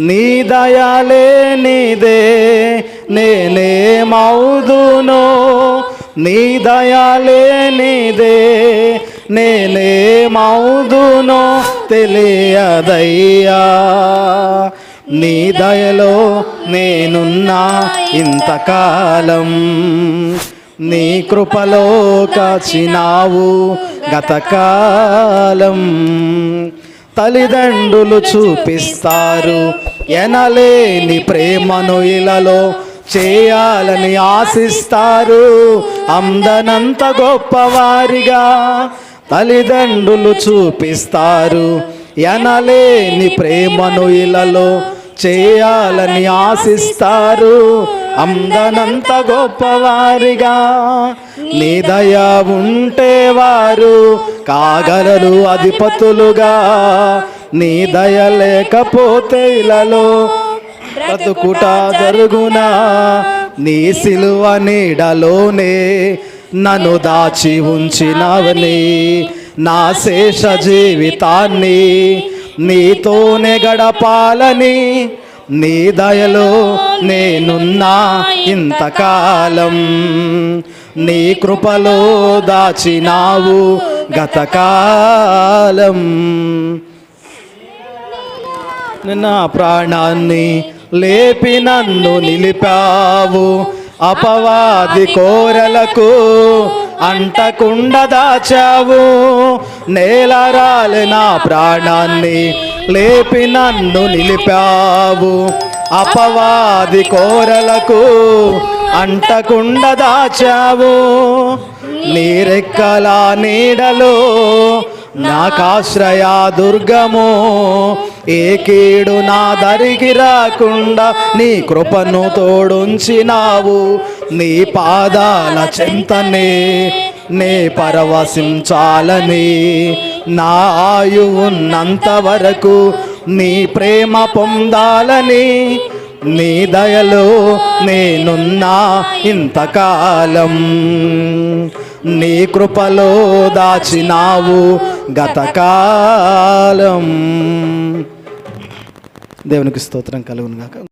నీ దయాలే నీదే నేనే మౌదును నీ దయాలే నీదే నేనేమౌదును తెలియదయ్యా. నీ దయలో నేనున్నా ఇంతకాలం. నీ కృపలో కాచినావు గతకాలం. తల్లిదండ్రులు చూపిస్తారు. ఎనలేని ప్రేమను ఇలలో చేయాలని ఆశిస్తారు. అందనంత గొప్పవారిగా తల్లిదండ్రులు చూపిస్తారు. ఎనలేని ప్రేమను ఇలలో చేయాలని ఆశిస్తారు. అందనంత గొప్పవారిగా. నీ దయా ఉంటే వారు కాగలరు అధిపతులుగా. నీ దయ లేకపోతే ఇలలో బ్రతుకుట జరుగునా? నీ సిలువ నీడలోనే నన్ను దాచి ఉంచినవని. నా శేష జీవితాన్ని నీతోనే గడపాలని నీ దయలో నేనున్నా ఇంతకాలం. నీ కృపలో దాచినావు గతకాలం. నా ప్రాణాన్ని లేపి నన్ను నిలిపావు. అపవాది కోరలకు అంటకుండా దాచావు. నేలరాలి నా ప్రాణాన్ని లేపి నన్ను నిలిపావు. అపవాది కోరలకు అంటకుండా దాచావు. నీరెక్కల నీడలో నాకాశ్రయ దుర్గము ఏ కీడు నా దరికి రాకుండా నీ కృపను తోడుంచినావు. నీ పాదాల చింతనే నే పరవశించాలని నా ఉన్నంత వరకు నీ ప్రేమ పొందాలని నీ దయలో నేనున్నా ఇంతకాలం. నీ కృపలో దాచినావు గతకాలం. దేవునికి స్తోత్రం కలుగునుగాక.